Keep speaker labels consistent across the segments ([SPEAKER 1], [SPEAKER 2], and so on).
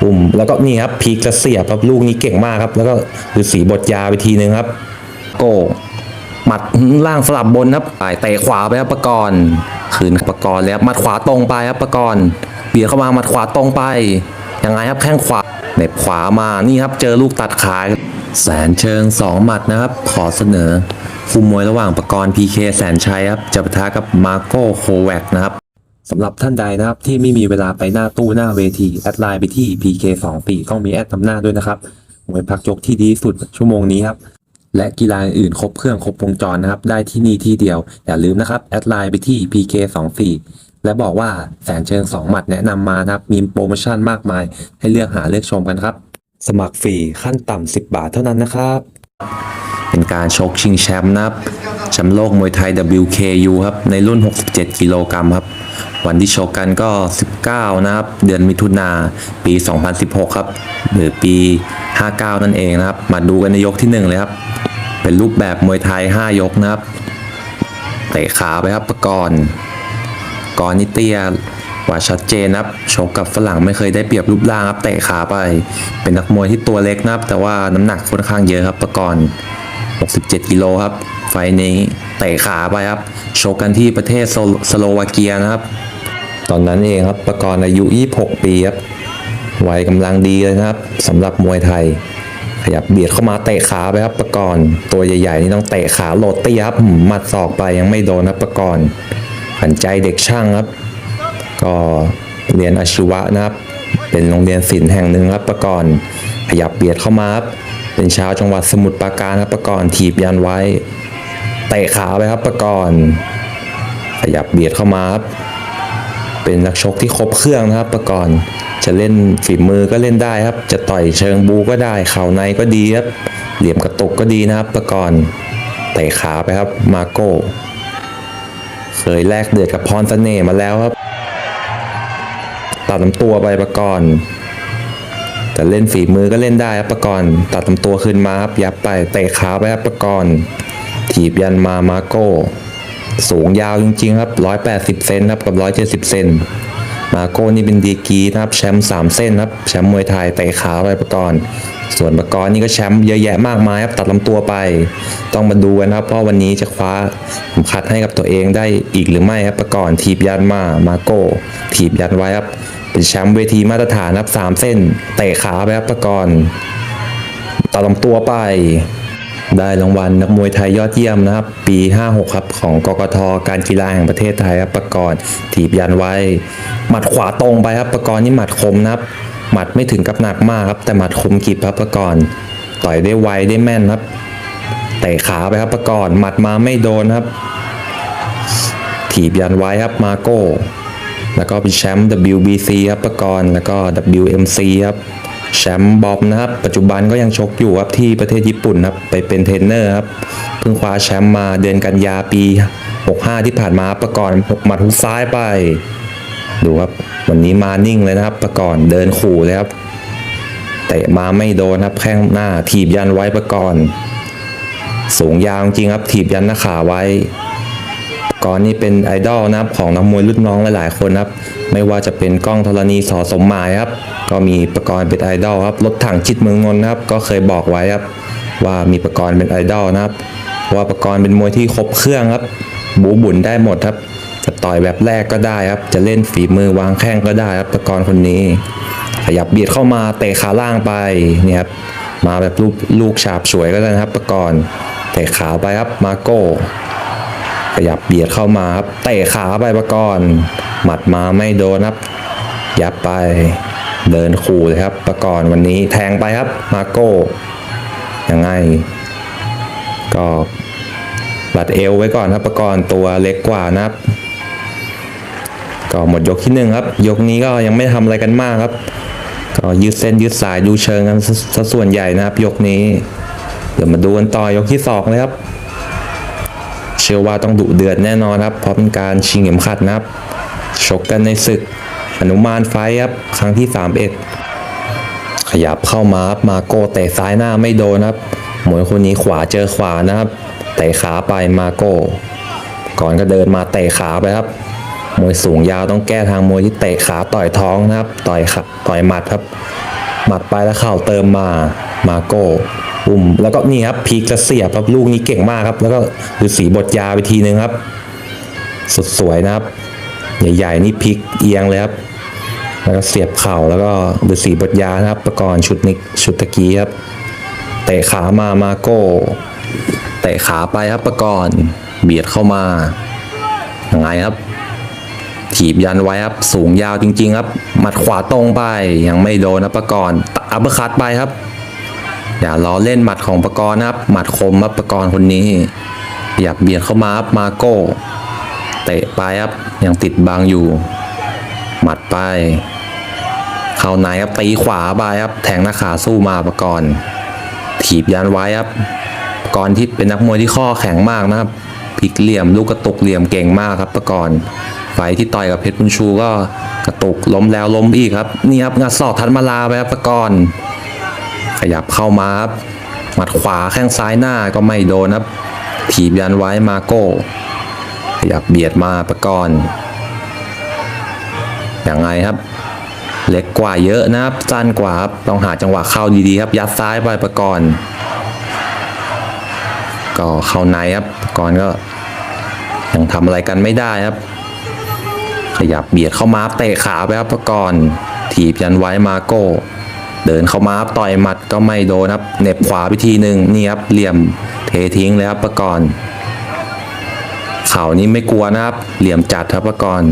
[SPEAKER 1] ปุ่มแล้วก็นี่ครับพีกจะเสียบครับลูกนี้เก่งมากครับ แล้วก็คือสีบทยาไปทีนึงครับ โก้หมัดล่างสลับบนครับไปเตะขวาไปครับประกรณ์คืนประกรณ์เลยครับหมัดขวาตรงไปครับประกรณ์เบียดเข้ามาหมัดขวาตรงไปยังไงครับแข้งขวาเหน็บขวามานี่ครับเจอลูกตัดขาแสนเชิงสองหมัดนะครับ ขอเสนอคู่มวยระหว่างประกรณ์พีเคแสนชัยครับจะปะทะกับมาโก้โคแวกนะครับ สำหรับท่านใดนะครับที่ไม่มีเวลาไปหน้าตู้หน้าเวทีแอดไลน์ไปที่ PK 2 4 ต้องมีแอดนำหน้าด้วยนะครับมวยพักยกที่ดีสุดชั่วโมงนี้ครับและกีฬาอื่นครบเครื่องครบวงจรนะครับ ได้ที่นี่ที่เดียว อย่าลืมนะครับ แอดไลน์ไปที่ PK 2 4 และบอกว่าแสนเชิง 2 หมัดแนะนำมานะครับ มีโปรโมชั่นมากมาย ให้เลือกหาเลือกชมกันครับ สมัครฟรีขั้นต่ำ10 บาทเท่านั้นนะครับ เป็นการชกชิงแชมป์นะครับแชมป์โลกมวยไทย WKU ครับในรุ่น 67 กิโลกรัมครับวันที่ชกกันก็ 19 นะครับ เดือนมิถุนาปี 2016 ครับหรือปี 59 นั่นเองนะครับ มาดูกันในยกที่ 1 เลยครับ เป็นรูปแบบมวยไทย 5 ยกนะครับเตะขาไปครับประกรณ์กรนิเตียว่าชัดเจนนะครับชกกับฝรั่งไม่เคยได้เปรียบรูปร่างครับเตะขาไป เป็นนักมวยที่ตัวเล็กนะครับ แต่ว่าน้ำหนักค่อนข้างเยอะครับประกรณ์ 67 กิโลครับ ไฟล์นี้เตะขาไปครับ โชกกันที่ประเทศโสโลวาเกียนะครับ ตอนนั้นเองครับประกรณ์อายุ 26 ปีครับ วัยกำลังดีเลยครับสำหรับมวยไทย ขยับเบียดเข้ามาเตะขาไปครับประกรณ์ตัวใหญ่ๆนี่ต้องเตะขาโหลดเตี้ยครับหมัดศอกไปยังไม่โดนครับประกรณ์ผันใจเด็กช่างครับ ก็เรียนอาชีวะนะครับ เป็นโรงเรียนศิลป์แห่งหนึ่งครับประกรณ์ขยับเบียดเข้ามาครับ เป็นชาวจังหวัดสมุทรปราการครับประกรณ์ถีบยันไว้เตะขาไปครับประกรณ์ขยับเบียดเข้ามาครับเป็นนักชกที่ครบเครื่องนะครับประกรณ์จะเล่นฝีมือก็เล่นได้ครับ จะต่อยเชิงบูก็ได้เข่าในก็ดีครับเหลี่ยมกระตุกก็ดีนะครับประกรณ์เตะขาไปครับมาโก้เคยแลกเดือดกับพรสเสน่ห์มาแล้วครับตัดลำตัวไปประกรณ์ แต่เล่นฝีมือก็เล่นได้ครับประกรณ์ตัดลำตัวขึ้นมาครับยับไปเตะขาไปครับประกรณ์ถีบยันมามาโก้ สูงยาวจริงๆครับ 180 เซนครับกับ 170 เซนมาโก้นี่เป็นดีกีนะครับแชมป์3เส้นครับแชมป์มวยไทยเตะขาไปประกรณ์ส่วนประกรณ์นี่ก็แชมป์เยอะแยะมากมายครับตัดลำตัวไป ต้องมาดูกันครับว่าวันนี้จะคว้าเข็มขัดให้กับตัวเองได้อีกหรือไม่ครับประกรณ์ถีบยันมามาโก้ถีบยันไว้ครับ เป็นแชมป์เวทีมาตรฐานครับ 3 เส้น เตะขาไปครับประกรณ์ตัดลำตัวไป ได้รางวัลนักมวยไทยยอดเยี่ยมนะครับ ปี 56 ครับ ของกกทการกีฬาแห่งประเทศไทยครับประกรณ์ถีบยันไว้ หมัดขวาตรงไปครับประกรณ์นี่หมัดคมนะครับ หมัดไม่ถึงกับหนักมากครับ แต่หมัดคมกริบครับประกรณ์ต่อยได้ไวได้แม่นครับเตะขาไปครับประกรณ์หมัดมาไม่โดนครับถีบยันไว้ครับมาโก้ แล้วก็เป็นแชมป์ WBC ครับประกรณ์แล้วก็ WMC ครับแชมป์บอมนะครับ ปัจจุบันก็ยังชกอยู่ครับที่ประเทศญี่ปุ่นครับไปเป็นเทรนเนอร์ครับเพิ่งคว้าแชมป์มาเดือนกันยาปี 65 ที่ผ่านมาประกรณ์หมัดฮุกซ้ายไป ดูครับวันนี้มานิ่งเลยนะครับ ประกรณ์เดินขู่เลยครับเตะมาไม่โดนครับแข้งหน้าถีบยันไว้ประกรณ์สูงยาวจริงครับถีบยันหน้าขาไว้ ก่อนนี่เป็นไอดอลนะครับของนักมวยรุ่นน้องหลายๆคนครับ ไม่ว่าจะเป็นก้องธรณีสอสมหมายครับ ก็มีประกรณ์เป็นไอดอลครับรถถังจิตเมืองนนท์ครับ ก็เคยบอกไว้ครับ ว่ามีประกรณ์เป็นไอดอลนะครับ ว่าประกรณ์เป็นมวยที่ครบเครื่องครับ บูบุญได้หมดครับจะต่อยแบบแรกก็ได้ครับ จะเล่นฝีมือวางแข้งก็ได้ครับประกรณ์คนนี้ ขยับเบียดเข้ามาเตะขาล่างไปเนี่ยครับมาแบบลูกลูกฉาบฉวยก็ได้นะครับ ประกรณ์เตะขาไปครับมาโก้ ขยับเบียดเข้ามาครับเตะขาไปประกรณ์หมัดมาไม่โดนครับ ยับไปเดินขู่เลยครับประกรณ์วันนี้แทงไปครับมาโก้ยังไง ก็บัดเอวไว้ก่อนครับประกรณ์ตัวเล็กกว่านะครับ ก็หมดยกที่หนึ่งครับ ยกนี้ก็ยังไม่ทำอะไรกันมากครับ ก็ยืดเส้นยืดสายดูเชิงกันซะซะส่วนใหญ่นะครับ ยกนี้ เดี๋ยวมาดูกันต่อยกที่สองเลยครับ เชื่อว่าต้องดุเดือดแน่นอนครับ เพราะเป็นการชิงเข็มขัดนะครับชกกันในศึกอนุมานไฟครับครั้งที่31ขยับเข้ามาครับมาโก้เตะซ้ายหน้าไม่โดนครับมวยคนนี้ขวาเจอขวานะครับเตะขาไปมาโก้ ก่อนก็เดินมาเตะขาไปครับมวยสูงยาวต้องแก้ทางมวยที่เตะขาต่อยท้องนะครับ ต่อยขาต่อยหมัดครับ หมัดไปแล้วเข่าเติมมามาโก้ อุ้มแล้วก็นี่ครับพีกจะเสียบครับลูกนี้เก่งมากครับ แล้วก็คือสีบทยาไปทีนึงครับ สดสวยนะครับ ใหญ่ๆนี่พลิกเอียงเลยครับแล้วก็เสียบเข่าแล้วก็ฤาษีบทยานะครับประกรณ์ชุดนิกชุดตะกี้ครับเตะขามามาโก้เตะขาไปครับประกรณ์เบียดเข้ามายังไงครับ ถีบยันไว้ครับ สูงยาวจริง ๆ ครับ หมัดขวาตรงไปยังไม่โดนนะประกรณ์อัปเปอร์คัตไปครับ อย่าล้อเล่นหมัดของประกรณ์นะครับ หมัดคมครับประกรณ์คนนี้อยากเบียดเข้ามาครับมาโก้ เตะไปครับยังติดบังอยู่ หมัดไปเข้าในครับตีขวาไปครับแทงหน้าขาสู้มาประกรณ์ถีบยันไว้ครับประกรณ์ที่เป็นนักมวยที่ข้อแข็งมากนะครับพลิกเหลี่ยมลูกกระตุกเหลี่ยมเก่งมากครับประกรณ์ไฟที่ต่อยกับเพชรบุญชูก็กระตุกล้มแล้วล้มอีกครับนี่ครับงัดศอกทันมาลาไปครับประกรณ์ ขยับเข้ามาครับหมัดขวาแข้งซ้ายหน้าก็ไม่โดนครับถีบยันไว้มาโก้ ขยับเบียดมาประกรณ์ยังไงครับ เล็กกว่าเยอะนะครับสั้นกว่าครับต้องหาจังหวะเข้าดีๆครับ ยัดซ้ายไปประกรณ์ก็เข้าในครับประกรณ์ก็ยังทำอะไรกันไม่ได้ครับ ขยับเบียดเข้ามาเตะขาไปครับประกรณ์ถีบยันไว้มาโก้ เดินเข้ามาครับต่อยหมัดก็ไม่โดนครับเหน็บขวาไปทีหนึ่งนี่ครับเหลี่ยมเททิ้งเลยครับประกรณ์เข่านี้ไม่กลัวนะครับ เหลี่ยมจัดครับประกรณ์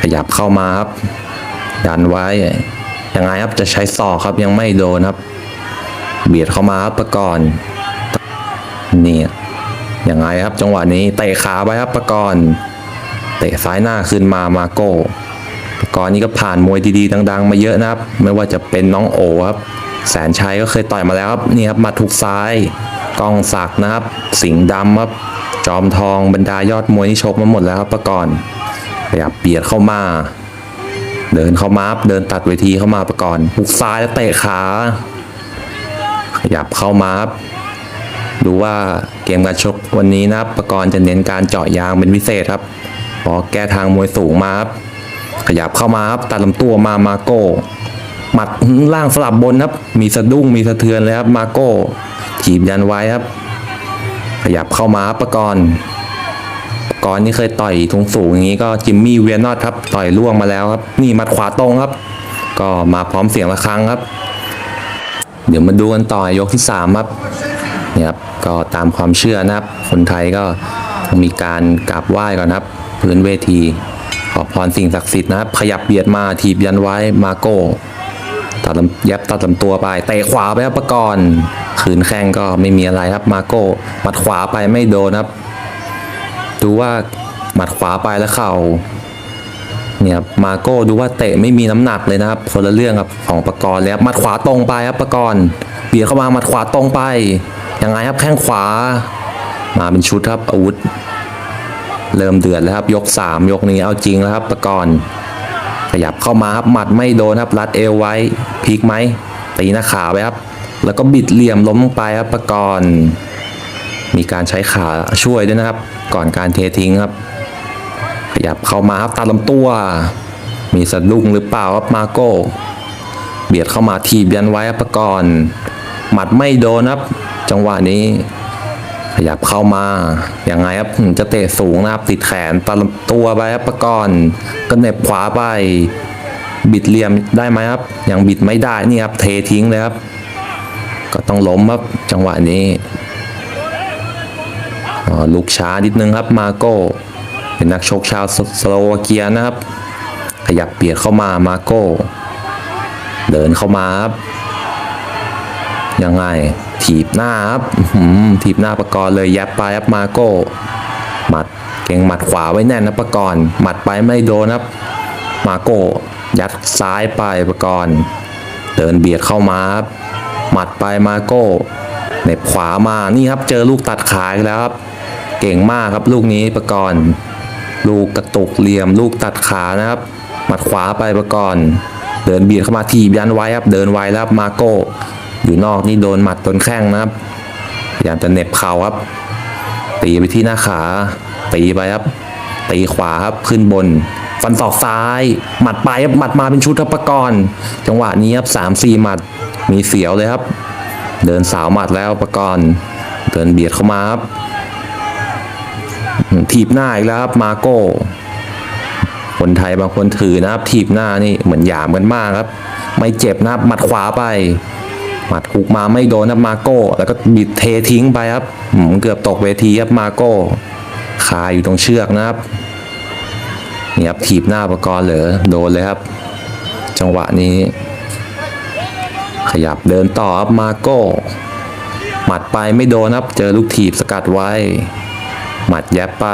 [SPEAKER 1] ขยับเข้ามาครับดันไว้ยังไงครับจะใช้ศอกครับยังไม่โดนครับ เบียดเข้ามาครับประกรณ์นี่ยังไงครับจังหวะนี้เตะขาไปครับประกรณ์เตะซ้ายหน้าขึ้นมามาโก้ กรณ์นี่ก็ผ่านมวยดีๆ ดัง ๆ มาเยอะนะครับ ไม่ว่าจะเป็นน้องโอครับแสนชัยก็เคยต่อยมาแล้วครับนี่ครับมาถูกซ้ายกองศักด์นะครับ สิงห์ดำครับจอมทองบรรดายอดมวยที่ชกมาหมดแล้วครับประกรณ์ขยับเบียดเข้ามา เดินเข้ามารับเดินตัดเวทีเข้ามาประกรณ์หุกซ้ายแล้วเตะขาขยับเข้ามารับดูว่าเกมการชกวันนี้นะครับประกรณ์จะเน้นการเจาะยางเป็นพิเศษครับพอแก้ทางมวยสูงมาครับ ขยับเข้ามาครับตัดลำตัวมามาโก้หมัดล่างสลับบนครับ มีสะดุ้งมีสะเทือนเลยครับมาโก้ถีบยันไว้ครับ ขยับเข้ามาครับประกรณ์ก่อนนี่เคยต่อยทุงสูงอย่างนี้ก็จิมมี่เวียนนอตครับต่อยล่วงมาแล้วครับ นี่มัดขวาตรงครับ ก็มาพร้อมเสียงระฆังครับ เดี๋ยวมาดูกันต่อยกที่สามครับเนี่ยครับก็ตามความเชื่อนะครับ คนไทยก็มีการกราบไหว้ก่อนครับ พื้นเวที ขอพรสิ่งศักดิ์สิทธิ์นะครับ ขยับเบียดมาทีบยันไว้มาโก้ตัดลำยับตัดลำตัวไปเตะขวาไปครับประกรณ์ขืนแข้งก็ไม่มีอะไรครับมาโก้หมัดขวาไปไม่โดนครับ ดูว่าหมัดขวาไปแล้วเข่าเนี่ยครับมาโก้ดูว่าเตะไม่มีน้ำหนักเลยนะครับคนละเรื่องครับของประกรณ์เลยครับหมัดขวาตรงไปครับประกรณ์เบียดเข้ามาหมัดขวาตรงไปยังไงครับแข้งขวา มาเป็นชุดครับอาวุธ เริ่มเดือดแล้วครับยกสามยกนี้เอาจริงแล้วครับประกรณ์ขยับเข้ามาครับหมัดไม่โดนครับรัดเอวไว้พลิกไหมตีหน้าขาไปครับ แล้วก็บิดเหลี่ยมล้มลงไปครับประกรณ์มีการใช้ขาช่วยด้วยนะครับ ก่อนการเททิ้งครับ ขยับเข้ามาครับตัดลำตัว มีสะดุ้งหรือเปล่าครับมาโก้เบียดเข้ามาทีบยันไว้ครับประกรณ์หมัดไม่โดนครับ จังหวะนี้ ขยับเข้ามาอย่างไงครับจะเตะสูงนะครับติดแขนตัดลตัวไปครับประกรณ์ก็เน็บขวาไป บิดเหลี่ยมได้ไหมครับยังบิดไม่ได้นี่ครับเททิ้งเลยครับ ก็ต้องล้มครับจังหวะนี้ลูกช้านิดนึงครับมาโก้เป็นนักชกชาวสโลวาเกียนะครับ ขยับเบียดเข้ามามาโก้ เดินเข้ามาครับยังไง ถีบหน้าครับถีบหน้าประกรณ์เลยยับไปครับมาโก้หมัดเก่งหมัดขวาไว้แน่นนะประกรณ์หมัดไปไม่โดนครับ มาโก้ยัดซ้ายไปประกรณ์เดินเบียดเข้ามาครับหมัดไปมาโก้เน็บขวามานี่ครับเจอลูกตัดขาแล้วครับ เก่งมากครับลูกนี้ประกรณ์ลูกกระตุกเหลี่ยม ลูกตัดขานะครับ หมัดขวาไปประกรณ์เดินเบียดเข้ามาทีบยันไว้ครับ เดินไวแล้วครับมาโก้ อยู่นอกนี่โดนหมัดโดนแข้งนะครับพยายามจะเหน็บเข่าครับ ตีไปที่หน้าขา ตีไปครับ ตีขวาครับขึ้นบน ฟันศอกซ้าย หมัดไปครับหมัดมาเป็นชุดทัพปกร จังหวะนี้ครับสามสี่หมัดมีเสียวเลยครับ เดินสาวหมัดแล้วปกรณ์เดินเบียดเข้ามาครับถีบหน้าอีกแล้วครับมาโก้ คนไทยบางคนถือนะครับถีบหน้านี่เหมือนหยามกันมากครับ ไม่เจ็บนะครับหมัดขวาไป หมัดหุกมาไม่โดนครับมาโก้ แล้วก็บิดเททิ้งไปครับหืมเกือบตกเวทีครับมาโก้คาอยู่ตรงเชือกนะครับนี่ครับถีบหน้าประกรณ์เหรอโดนเลยครับ จังหวะนี้ ขยับเดินต่อครับมาโก้หมัดไปไม่โดนครับ เจอลูกถีบสกัดไว้ หมัดแยบไป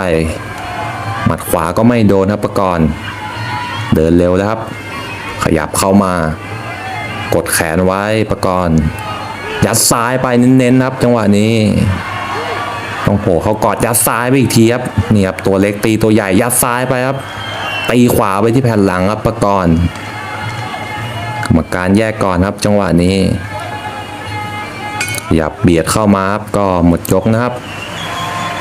[SPEAKER 1] หมัดขวาก็ไม่โดนครับประกรณ์เดินเร็วแล้วครับ ขยับเข้ามา กดแขนไว้ประกรณ์ยัดซ้ายไปเน้นๆครับ จังหวะนี้ต้องโผล่เขากอดยัดซ้ายไปอีกทีครับนี่ครับตัวเล็กตีตัวใหญ่ยัดซ้ายไปครับตีขวาไปที่แผ่นหลังครับประกรณ์กรรมการแยกก่อนครับ จังหวะนี้ขยับเบียดเข้ามาครับก็หมดยกนะครับ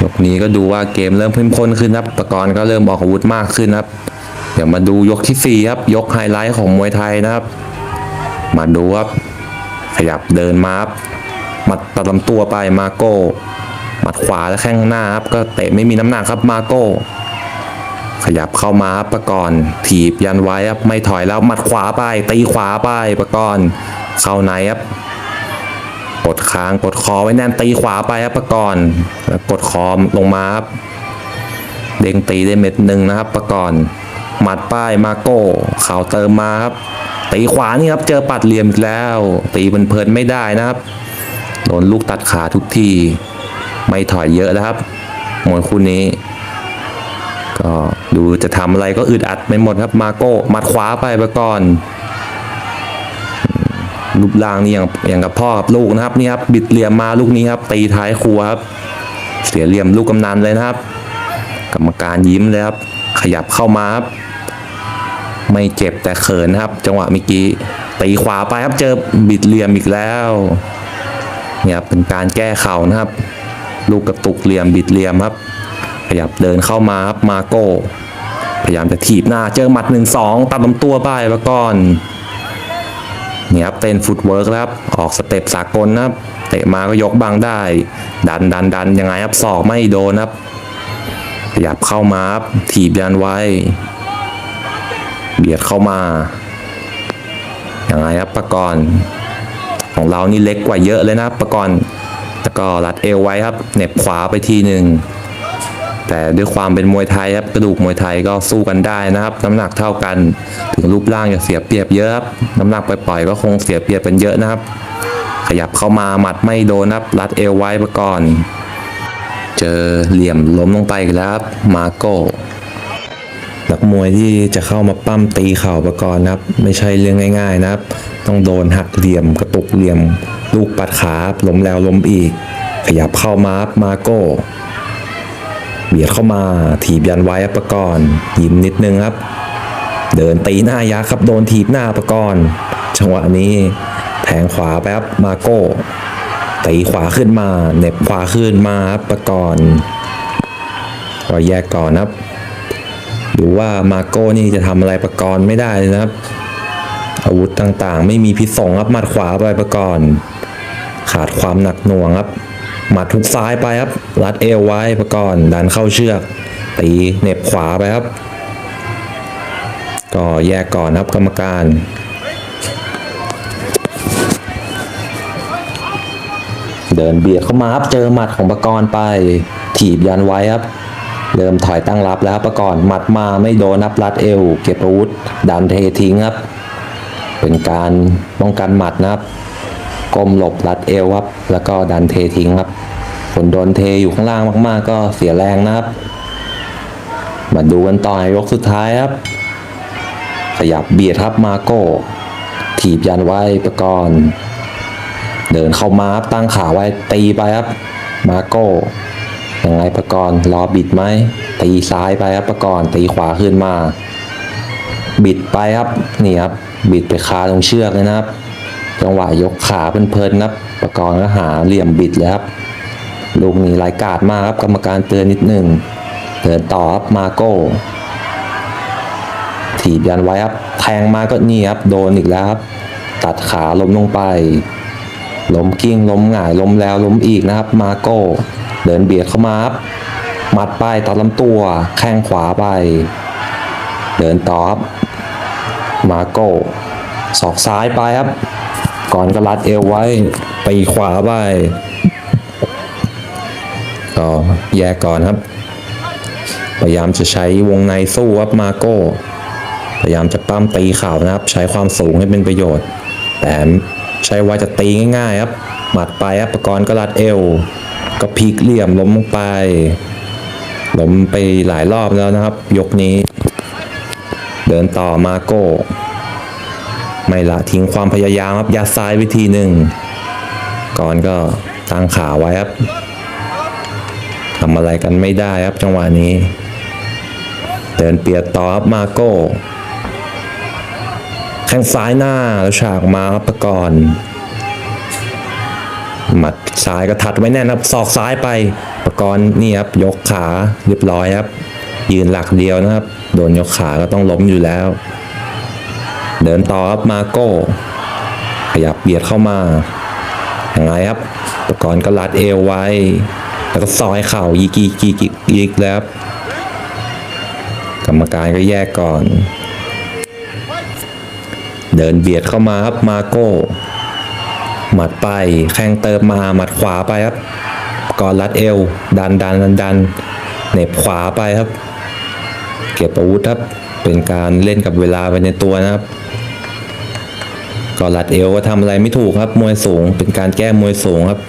[SPEAKER 1] ยกนี้ก็ดูว่าเกมเริ่มเข้มข้นขึ้นครับประกรณ์ก็เริ่มออกอาวุธมากขึ้นครับ เดี๋ยวมาดูยกที่สี่ครับยกไฮไลท์ของมวยไทยนะครับ มาดูครับ ขยับเดินมาครับหมัดตัดลำตัวไปมาโก้หมัดขวาและแข้งหน้าครับก็เตะไม่มีน้ำหนักครับมาโก้ ขยับเข้ามาครับประกรณ์ถีบยันไว้ครับไม่ถอยแล้วหมัดขวาไปตีขวาไปประกรณ์เข้าในครับกดค้างกดคอไว้แน่นตีขวาไปครับประกรณ์แล้วกดคอลงมาครับเด้งตีได้เม็ดหนึ่งนะครับ ประกรณ์หมัดป้ายมาโก้เข่าเติมมาครับ ตีขวานี่ครับ เจอปัดเหลี่ยมอีกแล้ว ตีเพลินไม่ได้นะครับ โดนลูกตัดขาทุกที ไม่ถอยเยอะแล้วครับมวยคู่นี้ ก็ดูจะทำอะไรก็อึดอัดไปหมดครับมาโก้มัดขวาไปประกรณ์รูปร่างนี่อย่างอย่างกับพ่อกับลูกนะครับนี่ครับบิดเหลี่ยมมาลูกนี้ครับตีท้ายครัวครับ เสียเหลี่ยมลูกกำนันเลยนะครับ กรรมการยิ้มเลยครับ ขยับเข้ามาครับ ไม่เจ็บแต่เขินนะครับ จังหวะเมื่อกี้ตีขวาไปครับเจอบิดเหลี่ยมอีกแล้วเนี่ยครับเป็นการแก้เข่านะครับ ลูกกระตุกเหลี่ยมบิดเหลี่ยมครับ ขยับเดินเข้ามาครับมาโก้พยายามจะถีบหน้าเจอหมัดหนึ่งสองตัดลำตัวไปแล้วก่อนเนี่ยครับเต้นฟุตเวิร์กครับ ออกสเต็ปสากลนะครับ เตะมาก็ยกบังได้ ดันดันดันยังไงครับศอกไม่โดนครับ ขยับเข้ามาครับถีบยันไว้ เบียดเข้ามา อยังไงครับประกรณ์ของเรานี่เล็กกว่าเยอะเลยนะประกรณ์แล้วก็รัดเอวไว้ครับเน็บขวาไปทีหนึ่งแต่ด้วยความเป็นมวยไทยครับกระดูกมวยไทยก็สู้กันได้นะครับ น้ำหนักเท่ากัน ถึงรูปร่างจะเสียเปรียบเยอะครับน้ำหนักปล่อยๆก็คงเสียเปรียบเป็นเยอะนะครับ ขยับเข้ามาหมัดไม่โดนครับรัดเอวไว้ไปก่อนเจอเหลี่ยมล้มลงไปแล้วครับมาโก้ นักมวยที่จะเข้ามาปั้มตีเข่าประกรณ์นะครับ ไม่ใช่เรื่องง่าย ๆ นะครับ ต้องโดนหักเหลี่ยมกระตุกเหลี่ยม ลูกปัดขาล้มแล้วล้มอีก ขยับเข้ามารับมาโก้ เบียดเข้ามาถีบยันไว้ประกรณ์ยิ้มนิดนึงครับ เดินตีหน้ายักษ์ครับโดนถีบหน้าประกรณ์จังหวะนี้แทงขวาไปครับมาโก้ตีขวาขึ้นมาเน็บขวาขึ้นมาครับประกรณ์ก็แยกก่อนครับ ดูว่ามาโก้นี่จะทำอะไรประกรณ์ไม่ได้เลยนะครับ อาวุธต่างๆ ไม่มีพิษสงครับหมัดขวาไปประกรณ์ขาดความหนักหน่วงครับหมัดทุกซ้ายไปครับรัดเอวไว้ประกอนดันเข้าเชือกตีเหน็บขวาไปครับ ก็แยกก่อนครับกรรมการเดินเบียดเข้ามาครับ เจอหมัดของประกรณ์ไปถีบยันไว้ครับ เริ่มถอยตั้งรับแล้วครับประกรณ์หมัดมาไม่โดนนับรัดเอว เก็บอาวุธดันเททิ้งครับ เป็นการป้องกันหมัดนะครับก้มหลบรัดเอวครับ แล้วก็ดันเททิ้งครับผลโดนเทอยู่ข้างล่างมาก ๆ ก็เสียแรงนะครับ มาดูกันต่อยกสุดท้ายครับ ขยับเบียดครับมาโก้ถีบยันไว้ประกรณ์เดินเข้ามาครับตั้งขาไว้ตีไปครับ มาโก้ ยังไงประกรณ์รอบิดไหมตีซ้ายไปครับประกรณ์ตีขวาขึ้นมา บิดไปครับนี่ครับบิดไปคาตรงเชือกเลยนะครับ จังหวะยกขาเพลินๆนะครับประกรณ์ก็หาเหลี่ยมบิดเลยครับลูกนี้รายกาดมากครับกรรมการเตือนนิดหนึ่งเดินต่อครับมาโก้ถีบยันไว้ครับแทงมาก็นี่ครับโดนอีกแล้วครับ ตัดขาล้มลงไปล้มกิ้งล้มหงายล้มแล้วล้มอีกนะครับ มาโก้ เดินเบียดเข้ามาครับหมัดไปตัดลำตัว แข้งขวาไป เดินต่อครับมาโก้ศอกซ้ายไปครับ ก่อนก็รัดเอวไว้ไปขวาไปก็แยกก่อนครับ พยายามจะใช้วงในสู้ครับมาโก้ พยายามจะปั้มตีเข่านะครับ ใช้ความสูงให้เป็นประโยชน์ แต่ใช้ว่าจะตีง่ายๆครับ หมัดไปครับประกรณ์ก็รัดเอว ก็พลิกเหลี่ยมล้มลงไป ล้มไปหลายรอบแล้วนะครับ ยกนี้ เดินต่อมาโก้ ไม่ละทิ้งความพยายามครับยัดซ้ายวิธีหนึ่ง ก่อนก็ตั้งขาไว้ครับทำอะไรกันไม่ได้ครับจังหวะนี้ เดินเปียดต่อครับมาโก้แข้งซ้ายหน้าแล้วฉากมาครับประกรณ์ หมัดซ้ายก็ทัดไว้แน่นครับศอกซ้ายไปประกรณ์นี่ครับยกขาเรียบร้อยครับ ยืนหลักเดียวนะครับ โดนยกขาก็ต้องล้มอยู่แล้ว เดินต่อครับมาโก้ ขยับเบียดเข้ามาอย่างไรครับประกรณ์ก็รัดเอวไว้ แล้วก็ซอยเข่ายิกยิกยิกยิกยิกแล้วครับกรรมการก็แยกก่อน เดินเบียดเข้ามาครับมาโก้ หมัดไป แข้งเติมมาหมัดขวาไปครับก่อนรัดเอว ดันดันดันดันเหน็บขวาไปครับ เก็บอาวุธครับ เป็นการเล่นกับเวลาไปในตัวนะครับก่อนรัดเอวก็ทำอะไรไม่ถูกครับ มวยสูง เป็นการแก้มวยสูงครับ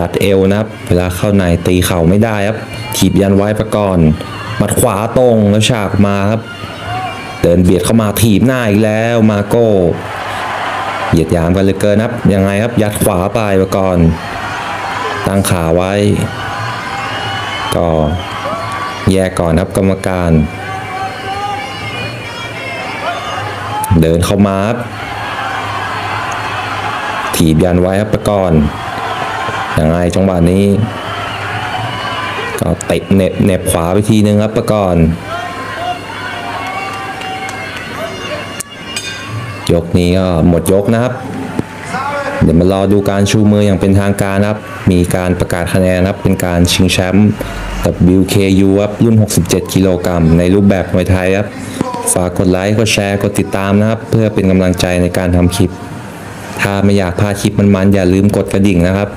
[SPEAKER 1] รัดเอวนะครับ เวลาเข้าในตีเข่าไม่ได้ครับถีบยันไว้ประกอนหมัดขวาตรงแล้วฉากมาครับ เดินเบียดเข้ามาถีบหน้าอีกแล้วมาโก้ เหยียดหยามกันเลยเกินครับ ยังไงครับยัดขวาไปประกอน ตั้งขาไว้ ก็แยกก่อนครับกรรมการ เดินเข้ามาครับถีบยันไว้ครับประกอนยังไงจังหวะนี้ ก็เตะเน็บเน็บขวาไปทีนึงครับประกอน ยกนี้ก็หมดยกนะครับ เดี๋ยวมารอดูการชูมืออย่างเป็นทางการนะครับ มีการประกาศคะแนนนะครับ เป็นการชิงแชมป์ WKU ครับรุ่น 67 กิโลกรัมในรูปแบบมวยไทยครับ ฝากกดไลค์ กดแชร์ กดติดตามนะครับ เพื่อเป็นกำลังใจในการทำคลิป ถ้าไม่อยากพลาดคลิปมันๆอย่าลืมกดกระดิ่งนะครับ